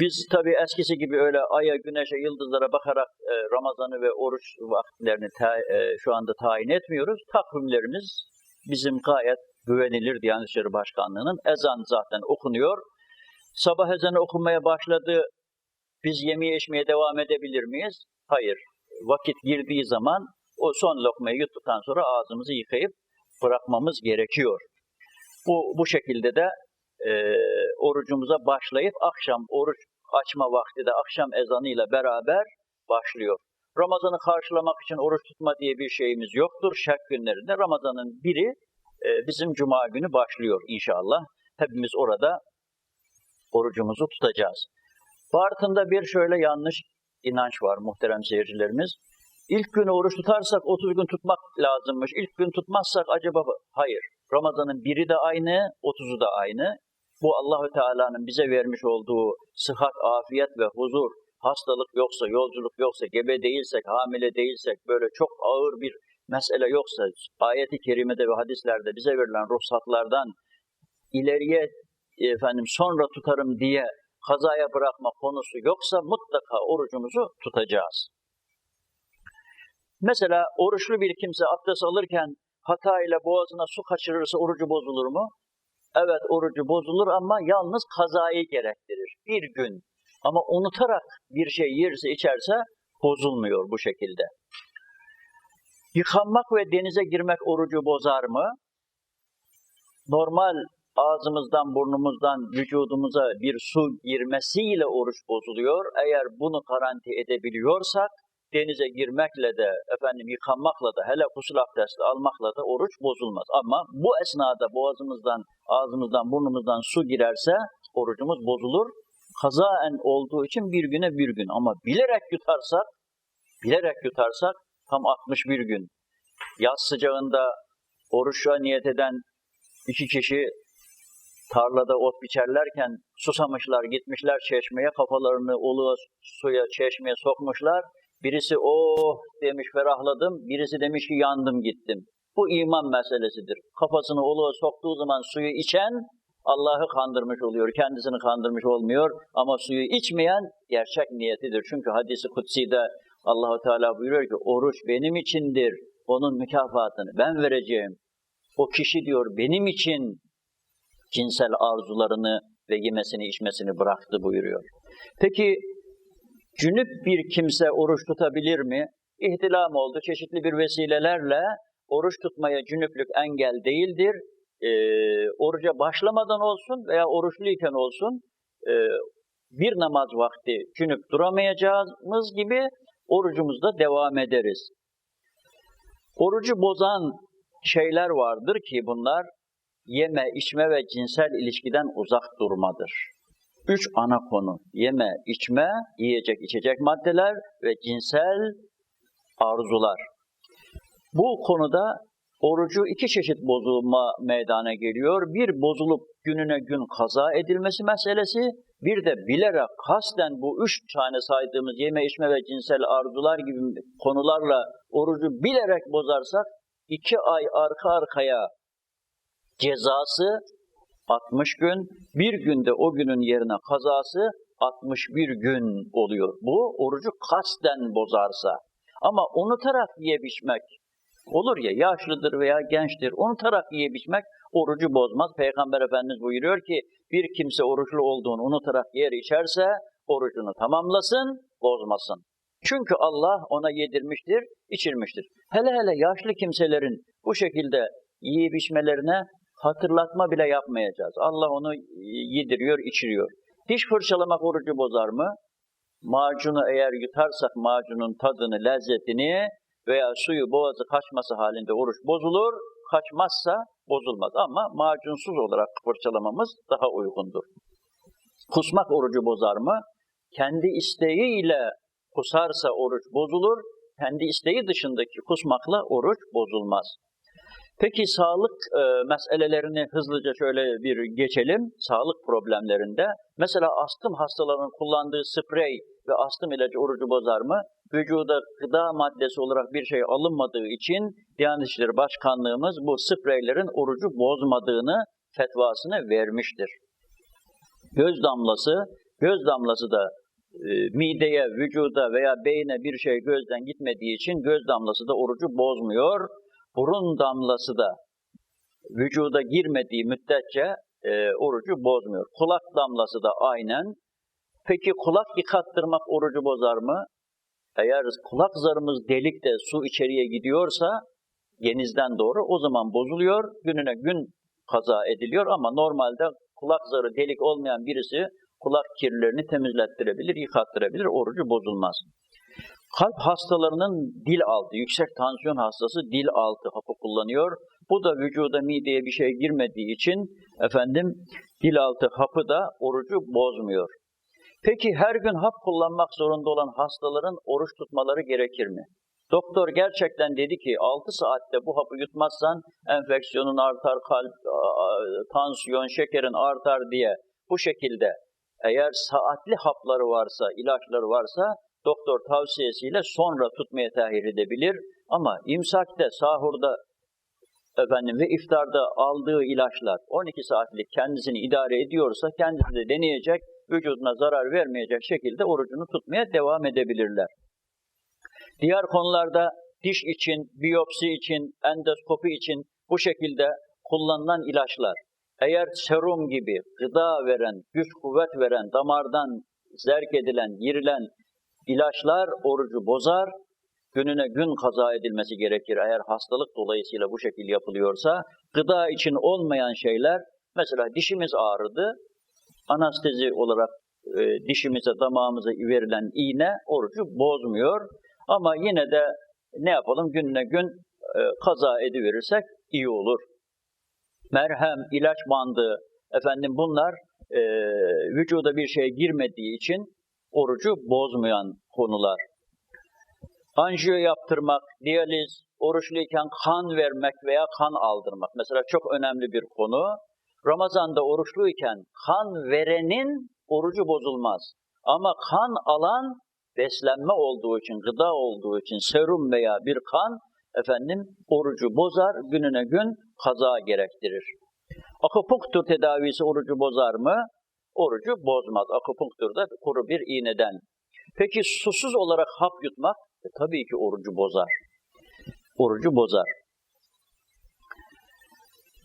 Biz tabii eskisi gibi öyle aya, güneşe, yıldızlara bakarak e, Ramazan'ı ve oruç vakitlerini ta- e, şu anda tayin etmiyoruz. Takvimlerimiz bizim gayet güvenilir Diyanet İşleri Başkanlığı'nın. Ezan zaten okunuyor. Sabah ezanı okunmaya başladı. Biz yemeye içmeye devam edebilir miyiz? Hayır. Vakit girdiği zaman o son lokmayı yuttuktan sonra ağzımızı yıkayıp bırakmamız gerekiyor. Bu, bu şekilde de e, orucumuza başlayıp akşam oruç açma vakti de akşam ezanıyla beraber başlıyor. Ramazan'ı karşılamak için oruç tutma diye bir şeyimiz yoktur. Şerk günlerinde Ramazan'ın biri e, bizim cuma günü başlıyor inşallah. Hepimiz orada orucumuzu tutacağız. Bartın'da bir şöyle yanlış inanç var muhterem seyircilerimiz. İlk gün oruç tutarsak 30 gün tutmak lazımmış. İlk gün tutmazsak acaba hayır. Ramazan'ın biri de aynı, 30'u da aynı. Bu Allahü Teala'nın bize vermiş olduğu sıhhat, afiyet ve huzur, hastalık yoksa, yolculuk yoksa, gebe değilsek, hamile değilsek, böyle çok ağır bir mesele yoksa, ayeti kerimede ve hadislerde bize verilen ruhsatlardan ileriye efendim sonra tutarım diye kazaya bırakma konusu yoksa mutlaka orucumuzu tutacağız. Mesela oruçlu bir kimse abdest alırken hata ile boğazına su kaçırırsa orucu bozulur mu? Evet orucu bozulur ama yalnız kazayı gerektirir. Bir gün ama unutarak bir şey yerse içerse bozulmuyor bu şekilde. Yıkanmak ve denize girmek orucu bozar mı? Normal ağzımızdan, burnumuzdan vücudumuza bir su girmesiyle oruç bozuluyor. Eğer bunu garanti edebiliyorsak denize girmekle de efendim yıkanmakla da hele gusül abdesti almakla da oruç bozulmaz. Ama bu esnada boğazımızdan, ağzımızdan, burnumuzdan su girerse orucumuz bozulur. Kazaen olduğu için bir güne bir gün ama bilerek yutarsak, bilerek yutarsak tam 61 gün. Yaz sıcağında oruçla niyet eden iki kişi tarlada ot biçerlerken susamışlar, gitmişler çeşmeye, kafalarını oluğa, suya, çeşmeye sokmuşlar. Birisi oh demiş ferahladım, birisi demiş ki yandım gittim. Bu iman meselesidir. Kafasını oluğa soktuğu zaman suyu içen Allah'ı kandırmış oluyor, kendisini kandırmış olmuyor. Ama suyu içmeyen gerçek niyetidir. Çünkü hadisi kutsi'de Allahu Teala buyuruyor ki oruç benim içindir. Onun mükafatını ben vereceğim. O kişi diyor benim için cinsel arzularını ve yemesini içmesini bıraktı buyuruyor. Peki cünüp bir kimse oruç tutabilir mi? İhtilam oldu çeşitli bir vesilelerle oruç tutmaya cünüplük engel değildir. E, oruca başlamadan olsun veya oruçluyken olsun e, bir namaz vakti cünüp duramayacağımız gibi orucumuzda devam ederiz. Orucu bozan şeyler vardır ki bunlar yeme, içme ve cinsel ilişkiden uzak durmadır. Üç ana konu. Yeme, içme, yiyecek, içecek maddeler ve cinsel arzular. Bu konuda orucu iki çeşit bozulma meydana geliyor. Bir bozulup gününe gün kaza edilmesi meselesi, bir de bilerek kasten bu üç tane saydığımız yeme, içme ve cinsel arzular gibi konularla orucu bilerek bozarsak iki ay arka arkaya cezası 60 gün, bir günde o günün yerine kazası 61 gün oluyor. Bu orucu kasten bozarsa. Ama unutarak yiye biçmek olur ya yaşlıdır veya gençtir unutarak yiye biçmek orucu bozmaz. Peygamber Efendimiz buyuruyor ki bir kimse oruçlu olduğunu unutarak yer içerse orucunu tamamlasın, bozmasın. Çünkü Allah ona yedirmiştir, içirmiştir. Hele hele yaşlı kimselerin bu şekilde yiyip içmelerine hatırlatma bile yapmayacağız. Allah onu yediriyor, içiriyor. Diş fırçalamak orucu bozar mı? Macunu eğer yutarsak macunun tadını, lezzetini veya suyu boğazı kaçması halinde oruç bozulur. Kaçmazsa bozulmaz ama macunsuz olarak fırçalamamız daha uygundur. Kusmak orucu bozar mı? Kendi isteğiyle kusarsa oruç bozulur. Kendi isteği dışındaki kusmakla oruç bozulmaz. Peki sağlık e, meselelerini hızlıca şöyle bir geçelim. Sağlık problemlerinde. Mesela astım hastalarının kullandığı sprey ve astım ilacı orucu bozar mı? Vücuda gıda maddesi olarak bir şey alınmadığı için Diyanet İşleri Başkanlığımız bu spreylerin orucu bozmadığını fetvasını vermiştir. Göz damlası Göz damlası da e, mideye, vücuda veya beyne bir şey gözden gitmediği için göz damlası da orucu bozmuyor. Burun damlası da vücuda girmediği müddetçe e, orucu bozmuyor. Kulak damlası da aynen. Peki kulak yıkattırmak orucu bozar mı? Eğer kulak zarımız delik de su içeriye gidiyorsa genizden doğru o zaman bozuluyor. Gününe gün kaza ediliyor ama normalde kulak zarı delik olmayan birisi kulak kirlerini temizlettirebilir, yıkattırabilir, orucu bozulmaz. Kalp hastalarının dil altı, yüksek tansiyon hastası dil altı hapı kullanıyor. Bu da vücuda mideye bir şey girmediği için efendim dil altı hapı da orucu bozmuyor. Peki her gün hap kullanmak zorunda olan hastaların oruç tutmaları gerekir mi? Doktor gerçekten dedi ki 6 saatte bu hapı yutmazsan enfeksiyonun artar, kalp, tansiyon, şekerin artar diye bu şekilde eğer saatli hapları varsa, ilaçları varsa doktor tavsiyesiyle sonra tutmaya tahir edebilir. Ama imsakte, sahurda efendim ve iftarda aldığı ilaçlar 12 saatlik kendisini idare ediyorsa kendisi de deneyecek, vücuduna zarar vermeyecek şekilde orucunu tutmaya devam edebilirler. Diğer konularda diş için, biyopsi için, endoskopi için bu şekilde kullanılan ilaçlar eğer serum gibi gıda veren, güç kuvvet veren, damardan zerk edilen, girilen ilaçlar orucu bozar, gününe gün kaza edilmesi gerekir. Eğer hastalık dolayısıyla bu şekilde yapılıyorsa, gıda için olmayan şeyler, mesela dişimiz ağrıdı, anestezi olarak e, dişimize, damağımıza verilen iğne orucu bozmuyor. Ama yine de ne yapalım gününe gün e, kaza ediverirsek iyi olur. Merhem, ilaç bandı, efendim bunlar e, vücuda bir şey girmediği için orucu bozmayan konular. Anjiyo yaptırmak, diyaliz, oruçluyken kan vermek veya kan aldırmak. Mesela çok önemli bir konu. Ramazan'da oruçluyken kan verenin orucu bozulmaz. Ama kan alan beslenme olduğu için, gıda olduğu için serum veya bir kan efendim orucu bozar, gününe gün kaza gerektirir. Akupunktur tedavisi orucu bozar mı? Orucu bozmaz. Akupunktur da kuru bir iğneden. Peki susuz olarak hap yutmak? E, tabii ki orucu bozar. Orucu bozar.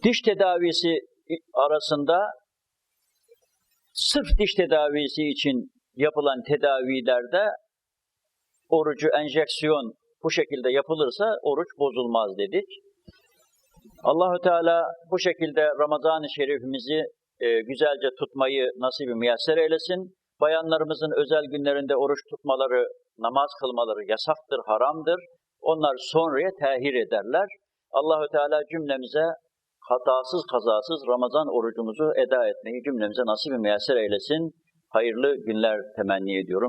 Diş tedavisi arasında sırf diş tedavisi için yapılan tedavilerde orucu enjeksiyon bu şekilde yapılırsa oruç bozulmaz dedik. Allahü Teala bu şekilde Ramazan-ı Şerifimizi e, güzelce tutmayı nasip-i müyesser eylesin. Bayanlarımızın özel günlerinde oruç tutmaları, namaz kılmaları yasaktır, haramdır. Onlar sonraya tehir ederler. Allahü Teala cümlemize hatasız kazasız Ramazan orucumuzu eda etmeyi cümlemize nasip-i müyesser eylesin. Hayırlı günler temenni ediyorum.